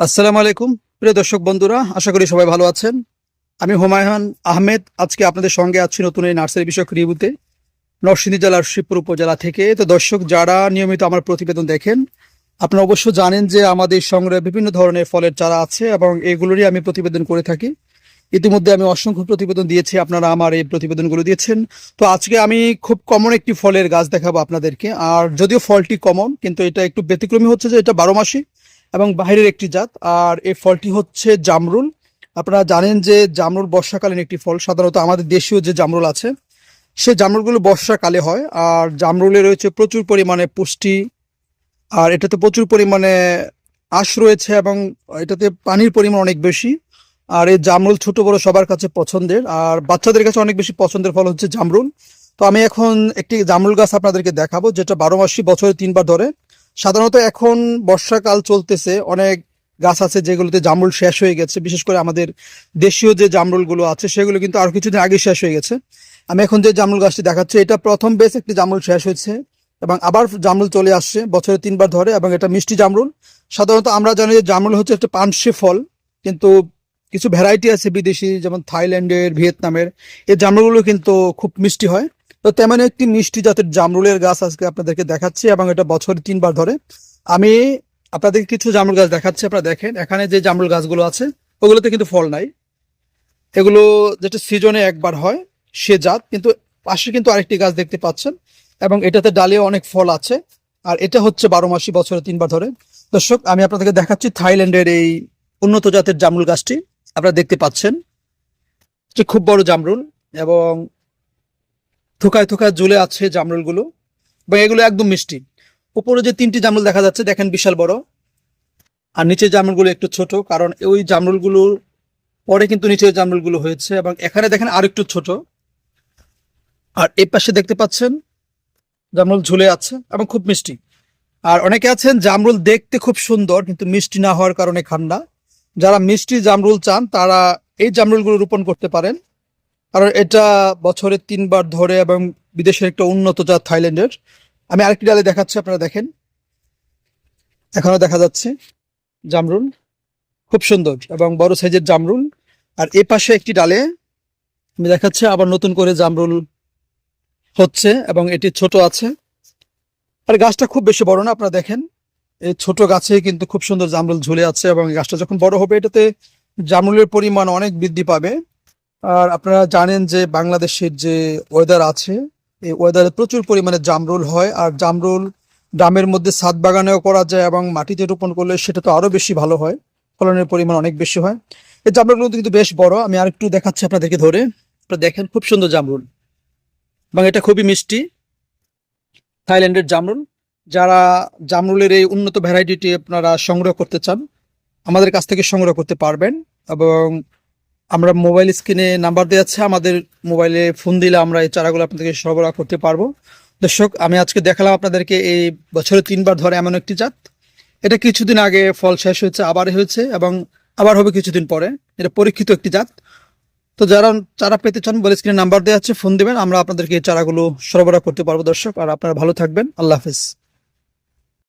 আসসালামু আলাইকুম, প্রিয় দর্শক বন্ধুরা, আশা করি সবাই ভালো আছেন। আমি হুমায়ুন আহমেদ, আজকে আপনাদের সঙ্গে আছি নতুন এই নার্সারি বিষয়ক রিভিউতে, নরসিংদী জেলার শিবপুর উপজেলা থেকে। তো দর্শক, যারা নিয়মিত আমার প্রতিবেদন দেখেন, আপনারা অবশ্য জানেন যে আমাদের সংগ্রহে বিভিন্ন ধরনের ফলের চারা আছে এবং এগুলোরই আমি প্রতিবেদন করে থাকি। ইতিমধ্যে আমি অসংখ্য প্রতিবেদন দিয়েছি, আপনারা আমার এই প্রতিবেদনগুলো দিয়েছেন। তো আজকে আমি খুব কমন একটি ফলের গাছ দেখাবো আপনাদেরকে। আর যদিও ফলটি কমন কিন্তু এটা একটু ব্যতিক্রমী হচ্ছে যে এটা বারো মাসি। এবং বাইরের একটি জাত, আর এই ফলটি হচ্ছে জামরুল। আপনারা জানেন যে জামরুল বর্ষাকালীন একটি ফল, সাধারণত আমাদের দেশীয় যে জামরুল আছে, সে জামরুলগুলো বর্ষাকালে হয়, আর জামরুলে রয়েছে প্রচুর পরিমাণে পুষ্টি, আর এটাতে প্রচুর পরিমাণে আঁশ রয়েছে এবং এটাতে পানির পরিমাণ অনেক বেশি। আর এই জামরুল ছোট বড় সবার কাছে পছন্দের, আর বাচ্চাদের কাছে অনেক বেশি পছন্দের ফল হচ্ছে জামরুল। তো আমি এখন একটি জামরুল গাছ আপনাদেরকে দেখাবো, যেটা বারো মাসি বছরে তিনবার ধরে। সাধারণত এখন বর্ষাকাল চলতেছে, অনেক গাছ আছে যেগুলোতে জামরুল শেষ হয়ে গেছে, বিশেষ করে আমাদের দেশীয় যে জামরুলগুলো আছে সেগুলো কিন্তু আরও কিছুদিন আগে শেষ হয়ে গেছে। আমি এখন যে জামরুল গাছটি দেখাচ্ছি, এটা প্রথম বেশ একটি জামরুল শেষ হয়েছে এবং আবার জামরুল চলে আসছে বছরে তিনবার ধরে এবং এটা মিষ্টি জামরুল। সাধারণত আমরা জানি যে জামরুল হচ্ছে একটা পানসে ফল, কিন্তু কিছু ভ্যারাইটি আছে বিদেশি, যেমন থাইল্যান্ডের, ভিয়েতনামের, এই জামরুলগুলো কিন্তু খুব মিষ্টি হয়। তো তেমন একটি মিষ্টি জাতের জামরুলের গাছ আজকে আপনাদেরকে দেখাচ্ছি এবং এটা বছরে তিনবার ধরে। আমি আপনাদের কিছু জামরুল গাছ দেখাচ্ছি, আপনারা দেখেন। এখানে যে জামরুল গাছগুলো আছে, ওগুলোতে কিন্তু ফল নাই। এগুলো যেটা সিজনে একবার হয়, সে জাত, কিন্তু পাশে কিন্তু আরেকটি গাছ দেখতে পাচ্ছেন, এবং এটাতে ডালে অনেক ফল আছে। আর এটা হচ্ছে বারো মাসি বছরে তিনবার ধরে। দর্শক, আমি আপনাদেরকে দেখাচ্ছি থাইল্যান্ডের এই উন্নত জাতের জামরুল গাছটি। আপনারা দেখতে পাচ্ছেন খুব বড় জামরুল এবং থোকায় থোকায় ঝুলে আছে জামরুলগুলো। বা এগুলো একদম মিষ্টি। উপরে যে তিনটি জামরুল দেখা যাচ্ছে, দেখেন বিশাল বড়। আর নিচের জামরুলগুলো একটু ছোট, কারণ ওই জামরুলগুলোর পরে কিন্তু নিচের জামরুলগুলো হয়েছে। এবং এখানে দেখেন আরেকটু ছোট। আর এই পাশে দেখতে পাচ্ছেন, জামরুল ঝুলে আছে এবং খুব মিষ্টি। আর অনেকে আছেন, জামরুল দেখতে খুব সুন্দর, কিন্তু মিষ্টি না হওয়ার কারণে খান্না যারা মিষ্টি জামরুল চান, তারা এই জামরুলগুলো রোপণ করতে পারেন। কারণ এটা বছরে তিনবার ধরে এবং বিদেশের একটা উন্নত জাত থাইল্যান্ডের। আমি আরেকটি ডালে দেখাচ্ছি, আপনারা দেখেন। এখনও দেখা যাচ্ছে জামরুল। খুব সুন্দর এবং বড় সাইজের জামরুল। আর এ পাশে একটি ডালে আমি দেখাচ্ছি, আবার নতুন করে জামরুল হচ্ছে এবং এটি ছোট আছে। আর গাছটা খুব বেশি বড় না, আপনারা দেখেন। এই ছোট গাছে কিন্তু খুব সুন্দর জামরুল ঝুলে আছে এবং গাছটা যখন বড় হবে, এটাতে জামরুলের পরিমাণ অনেক বৃদ্ধি পাবে। আর আপনারা জানেন যে বাংলাদেশের যে ওয়েদার আছে, এই ওয়েদারে প্রচুর পরিমাণে জামরুল হয়। আর জামরুল ড্রামের মধ্যে ছাদ বাগানেও করা যায় এবং মাটিতে রোপণ করলে সেটা তো আরও বেশি ভালো হয়। ফলনের পরিমাণ অনেক বেশি হয়। এই জামরুলগুলো কিন্তু বেশ বড়। আমি আরেকটু দেখাচ্ছি আপনাদেরকে ধরে। আপনারা দেখেন, খুব সুন্দর জামরুল। এবং এটা খুবই মিষ্টি। থাইল্যান্ডের জামরুল। যারা জামরুলের এই উন্নত ভ্যারাইটিটি আপনারা সংগ্রহ করতে চান, আমাদের কাছ থেকে সংগ্রহ করতে পারবেন। এবং আমরা মোবাইল স্ক্রিনে নাম্বার দেওয়া আছে, আমাদের মোবাইলে ফোন দিলে আমরা এই চারাগুলো আপনাদেরকে সরবরাহ করতে পারব। দর্শক, আমি আজকে দেখালাম আপনাদেরকে এই বছরে তিনবার ধরে এমন একটি জাত। এটা কিছুদিন আগে ফল শেষ হয়েছে, আবার হয়েছে এবং আবার হবে কিছুদিন পরে। এটা পরীক্ষিত একটি জাত। তো যারা, চারা পেতে চান বলে স্ক্রিনে নাম্বার দেওয়া আছে ফোন দেবেন, আমরা আপনাদেরকে এই চারাগুলো সরবরাহ করতে পারব। দর্শক, আর আপনারা ভালো থাকবেন। আল্লাহ হাফিজ।